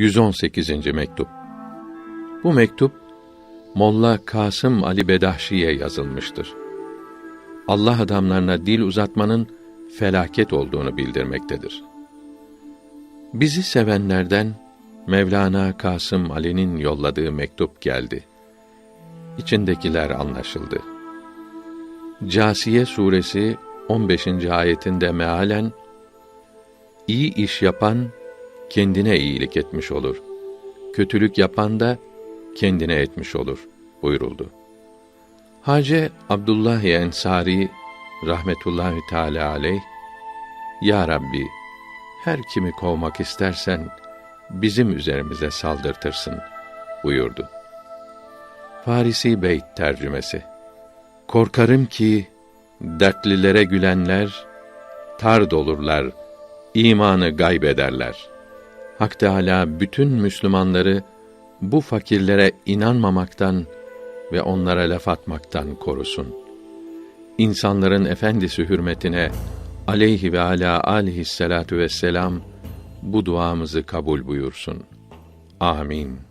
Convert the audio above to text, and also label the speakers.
Speaker 1: 118. mektup. Bu mektup Molla Kasım Ali Bedahşi'ye yazılmıştır. Allah adamlarına dil uzatmanın felaket olduğunu bildirmektedir. Bizi sevenlerden Mevlana Kasım Ali'nin yolladığı mektup geldi. İçindekiler anlaşıldı. Câsiye suresi 15. ayetinde mealen iyi iş yapan kendine iyilik etmiş olur. Kötülük yapan da kendine etmiş olur buyuruldu. Hace Abdullah Ensari rahmetullahi teala aleyh Ya Rabbi her kimi kovmak istersen bizim üzerimize saldırtırsın buyurdu. Farisi Beyt tercümesi Korkarım ki dertlilere gülenler tard olurlar, imanı gaybederler. Hak Teâlâ bütün Müslümanları bu fakirlere inanmamaktan ve onlara laf atmaktan korusun. İnsanların efendisi hürmetine aleyhi ve ala aleyhissalatu vesselam bu duamızı kabul buyursun. Amin.